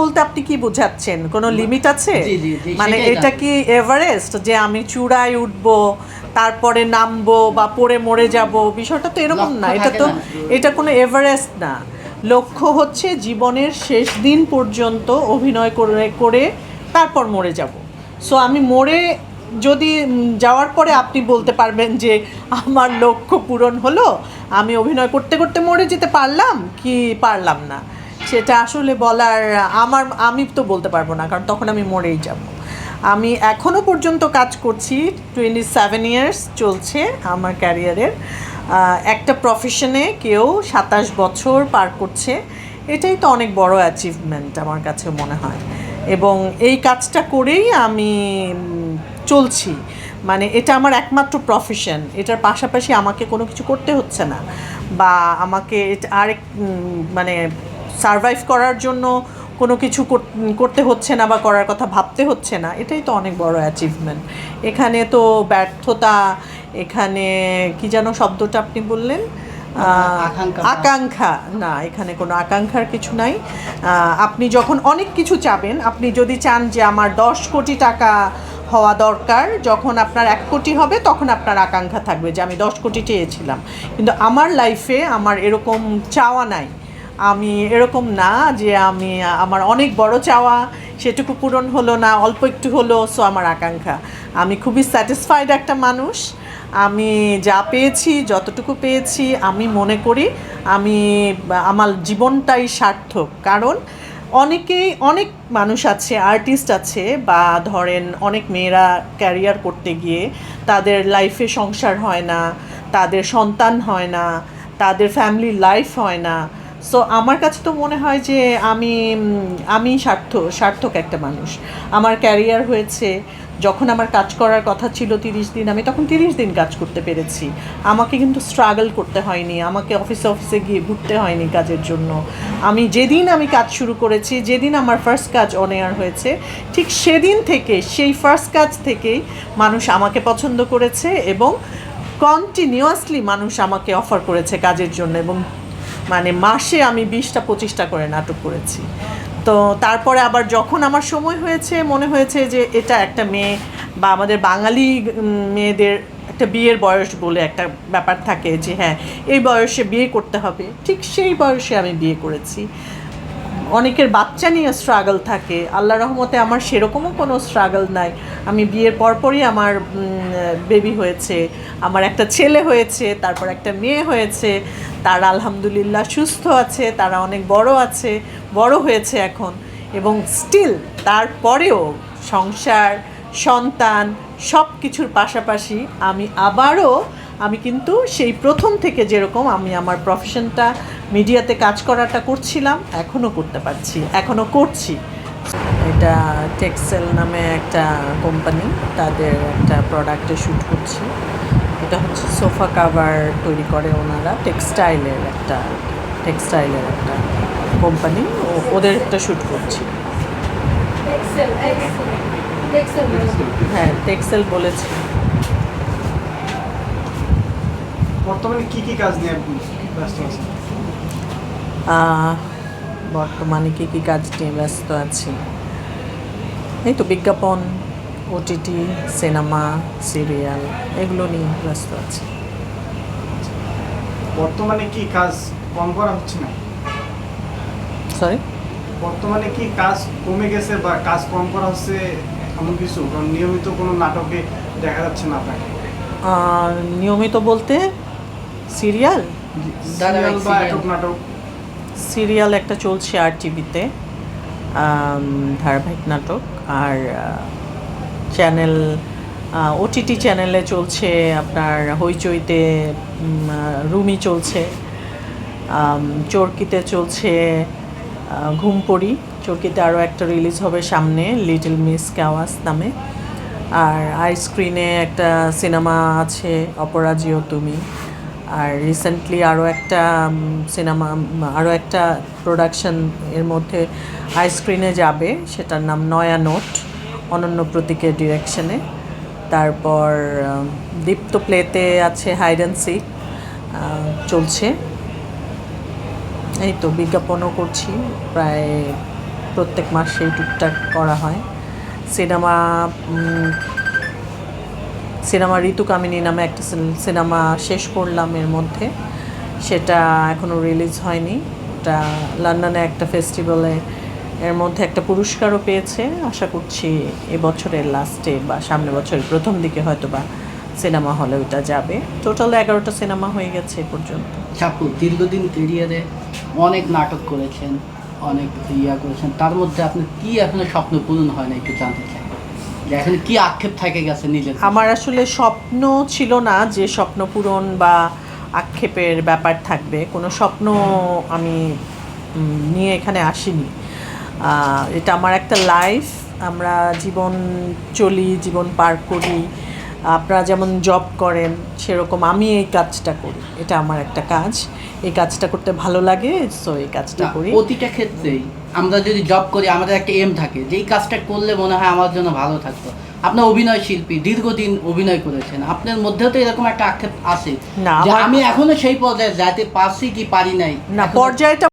বলতে আপনি কি বোঝাচ্ছেন? কোনো লিমিট আছে? মানে এটা কি এভারেস্ট যে আমি চূড়ায় উঠব তারপরে নামবো বা পড়ে মরে যাব? বিষয়টা তো এরকম না। এটা তো এটা কোনো এভারেস্ট না। লক্ষ্য হচ্ছে জীবনের শেষ দিন পর্যন্ত অভিনয় করে করে তারপর মরে যাব। সো আমি মরে যদি যাওয়ার পরে আপনি বলতে পারবেন যে আমার লক্ষ্য পূরণ হলো আমি অভিনয় করতে করতে মরে যেতে পারলাম কি পারলাম না? সেটা আসলে বলার, আমার, আমি তো বলতে পারব না, কারণ তখন আমি মরেই যাব। আমি এখনও পর্যন্ত কাজ করছি টোয়েন্টি সেভেন ইয়ার্স চলছে আমার ক্যারিয়ারের একটা প্রফেশনে কেউ সাতাশ বছর পার করছে, এটাই তো অনেক বড় অ্যাচিভমেন্ট আমার কাছে মনে হয়। এবং এই কাজটা করেই আমি চলছি। মানে এটা আমার একমাত্র প্রফেশন এটার পাশাপাশি আমাকে কোনো কিছু করতে হচ্ছে না। বা আমাকে আরেক মানে সারভাইভ করার জন্য কোনো কিছু করতে হচ্ছে না বা করার কথা ভাবতে হচ্ছে না এটাই তো অনেক বড় অ্যাচিভমেন্ট এখানে তো ব্যর্থতা এখানে কি যেন শব্দটা আপনি বললেন? আকাঙ্ক্ষা। না এখানে কোনো আকাঙ্ক্ষার কিছু নাই। আপনি যখন অনেক কিছু চাবেন আপনি যদি চান যে আমার দশ কোটি টাকা হওয়া দরকার যখন আপনার এক কোটি হবে তখন আপনার আকাঙ্ক্ষা থাকবে যে আমি দশ কোটি চেয়েছিলাম। কিন্তু আমার লাইফে আমার এরকম চাওয়া নাই। আমি এরকম না যে আমি, আমার অনেক বড় চাওয়া, সেটুকু পূরণ হলো না, অল্প একটু হলো সো আমার আকাঙ্ক্ষা। আমি খুবই স্যাটিসফাইড একটা মানুষ। আমি যা পেয়েছি, যতটুকু পেয়েছি, আমি মনে করি, আমি, আমার জীবনটাই সার্থক। কারণ অনেকেই, অনেক মানুষ আছে আর্টিস্ট আছে, বা ধরেন অনেক মেয়েরা ক্যারিয়ার করতে গিয়ে তাদের লাইফে সংসার হয় না, তাদের সন্তান হয় না, তাদের ফ্যামিলি লাইফ হয় না সো আমার কাছে তো মনে হয় যে আমি আমি সার্থ, সার্থক একটা মানুষ। আমার ক্যারিয়ার হয়েছে, যখন আমার কাজ করার কথা ছিল তিরিশ দিন, আমি তখন তিরিশ দিন কাজ করতে পেরেছি। আমাকে কিন্তু স্ট্রাগল করতে হয়নি, আমাকে অফিসে অফিসে গিয়ে ঘুরতে হয়নি কাজের জন্য। আমি যেদিন আমি কাজ শুরু করেছি, যেদিন আমার ফার্স্ট কাজ অন এয়ার হয়েছে, ঠিক সেদিন থেকে, সেই ফার্স্ট কাজ থেকেই মানুষ আমাকে পছন্দ করেছে এবং কন্টিনিউয়াসলি মানুষ আমাকে অফার করেছে কাজের জন্য এবং মানে মাসে আমি বিশটা, পঁচিশটা করে নাটক করেছি। তো তারপরে আবার যখন আমার সময় হয়েছে, মনে হয়েছে যে এটা একটা মেয়ে বা আমাদের বাঙালি মেয়েদের একটা বিয়ের বয়স বলে একটা ব্যাপার থাকে যে হ্যাঁ এই বয়সে বিয়ে করতে হবে, ঠিক সেই বয়সে আমি বিয়ে করেছি। অনেকের বাচ্চা নিয়ে স্ট্রাগল থাকে আল্লাহ রহমতে আমার সেরকমও কোনো স্ট্রাগল নাই। আমি বিয়ের পরপরই আমার বেবি হয়েছে, আমার একটা ছেলে হয়েছে, তারপর একটা মেয়ে হয়েছে তারা আলহামদুলিল্লাহ সুস্থ আছে, তারা অনেক বড় আছে, বড় হয়েছে এখন। এবং স্টিল তারপরেও সংসার, সন্তান সব কিছুর পাশাপাশি আমি আবারও, আমি কিন্তু সেই প্রথম থেকে যেরকম আমি আমার প্রফেশনটা মিডিয়াতে কাজ করাটা করছিলাম, এখনও করতে পারছি, এখনও করছি। এটা টেক্সেল নামে একটা কোম্পানি তাদের একটা প্রোডাক্টে শ্যুট করছি। এটা হচ্ছে সোফা কাভার তৈরি করে ওনারা টেক্সটাইলের একটা টেক্সটাইলের একটা কোম্পানি ওদের একটা শ্যুট করছি। হ্যাঁ টেক্সেল বলেছি। বর্তমানে কি কি কাজ নিয়ে ব্যস্ত আছেন? বর্তমানে কী কী কাজ নিয়ে ব্যস্ত আছি? এই তো বিজ্ঞাপন ওটিটি সিনেমা সিরিয়াল এগুলো নিয়ে ব্যস্ত আছি। বর্তমানে কি কাজ কম করা হচ্ছে না? সরি বর্তমানে কি কাজ কমে গেছে বা কাজ কম করা হচ্ছে এমন কিছু? কারণ নিয়মিত কোনো নাটকে দেখা যাচ্ছে না আপনাকে। নিয়মিত বলতে সিরিয়াল? সিরিয়াল বা একক নাটক। সিরিয়াল একটা চলছে আর টিভিতে ধারাবাহিক নাটক। আর চ্যানেল ওটিটি চ্যানেলে চলছে আপনার হইচইতে রুমি চলছে চরকিতে চলছে আহ, ঘুমপড়ি চরকিতে আরও একটা রিলিজ হবে সামনে লিটল মিস ক্যাওয়াস নামে। আর আইসক্রিনে একটা সিনেমা আছে অপরাজীয় তুমি। আর রিসেন্টলি আরও একটা সিনেমা আরও একটা প্রোডাকশন এর মধ্যে আই স্ক্রিনে যাবে সেটার নাম নয়া নোট। অনন্য প্রতীকের ডিরেকশনে তারপর দীপ্ত প্লেতে আছে হাইড অ্যান্ড চলছে। এই তো বিজ্ঞাপনও করছি, প্রায় প্রত্যেক মাসেই টুকটাক করা হয়। সিনেমা সিনেমা ঋতু কামিনী নামে একটা সিন- সিনেমা শেষ করলাম এর মধ্যে। সেটা এখনও রিলিজ হয়নি। ওটা লন্ডনে একটা ফেস্টিভ্যালে এর মধ্যে একটা পুরস্কারও পেয়েছে। আশা করছি এবছরের লাস্টে বা সামনে বছরের প্রথম দিকে হয়তো বা সিনেমা হলে ওটা যাবে। টোটাল এগারোটা সিনেমা হয়ে গেছে এ পর্যন্ত। চাপু দীর্ঘদিন কেরিয়ারে অনেক নাটক করেছেন অনেক ইয়া করেছেন। তার মধ্যে আপনার কি এখনও স্বপ্ন পূরণ হয় না একটু জানতে চাই। এখন কি আক্ষেপ থেকে গেছে নিজের আমার আসলে স্বপ্ন ছিল না যে স্বপ্ন পূরণ বা আক্ষেপের ব্যাপার থাকবে। কোনো স্বপ্ন আমি নিয়ে এখানে আসিনি। এটা আমার একটা লাইফ আমরা জীবন চলি জীবন পার করি। আপনারা যেমন জব করেন সেরকম আমি এই কাজটা করি। এটা আমার একটা কাজ। এই কাজটা করতে ভালো লাগে সো এই কাজটা করি। প্রতিটা ক্ষেত্রেই আমরা যদি জব করি আমাদের একটা এম থাকে যে এই কাজটা করলে মনে হয় আমার জন্য ভালো থাকতো আপনার অভিনয় শিল্পী দীর্ঘদিন অভিনয় করেছেন। আপনার মধ্যেও তো এরকম একটা আক্ষেপ আছে না, আমি এখনও সেই পর্যায়ে যাতে পারছি কি পারি নাই? না পর্যায়টা